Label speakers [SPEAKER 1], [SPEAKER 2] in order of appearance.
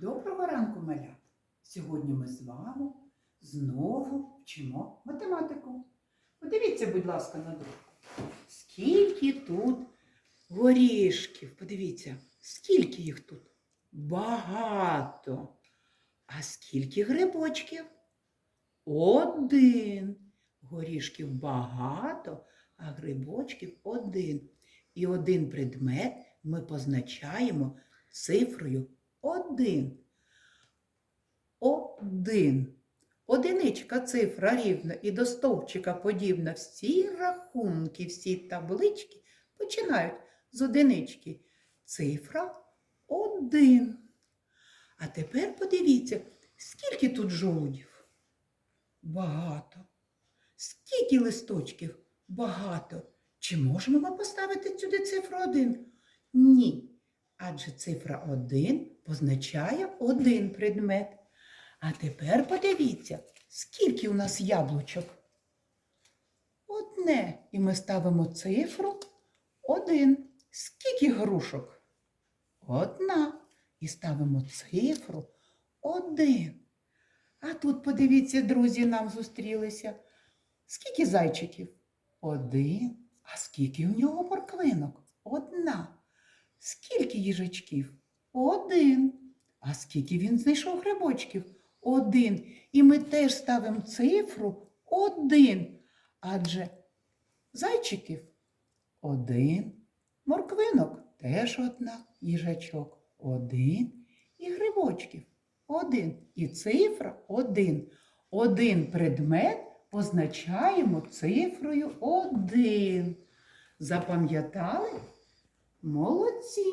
[SPEAKER 1] Доброго ранку, малят! Сьогодні ми з вами знову вчимо математику. Подивіться, будь ласка, на друг. Скільки тут горішків? Подивіться, скільки їх тут? Багато. А скільки грибочків? Один. Горішків багато, а грибочків один. І один предмет ми позначаємо цифрою один. Один. Одиничка цифра рівна і до стовпчика подібна. Всі рахунки, всі таблички починають з одинички. Цифра один. А тепер подивіться, скільки тут жолудів? Багато. Скільки листочків? Багато. Чи можемо ми поставити сюди цифру один? Ні. Адже цифра 1 позначає один предмет. А тепер подивіться, скільки у нас яблучок? Одне. І ми ставимо цифру 1. Скільки грушок? Одна. І ставимо цифру 1. А тут, подивіться, друзі, нам зустрілися. Скільки зайчиків? Один. А скільки у нього морквинок? Одна. Скільки їжачків? Один. А скільки він знайшов грибочків? Один. І ми теж ставимо цифру один. Адже зайчиків один. Морквинок теж одна. Їжачок один. І грибочків один. І цифра один. Один предмет позначаємо цифрою один. Запам'ятали? Молодці!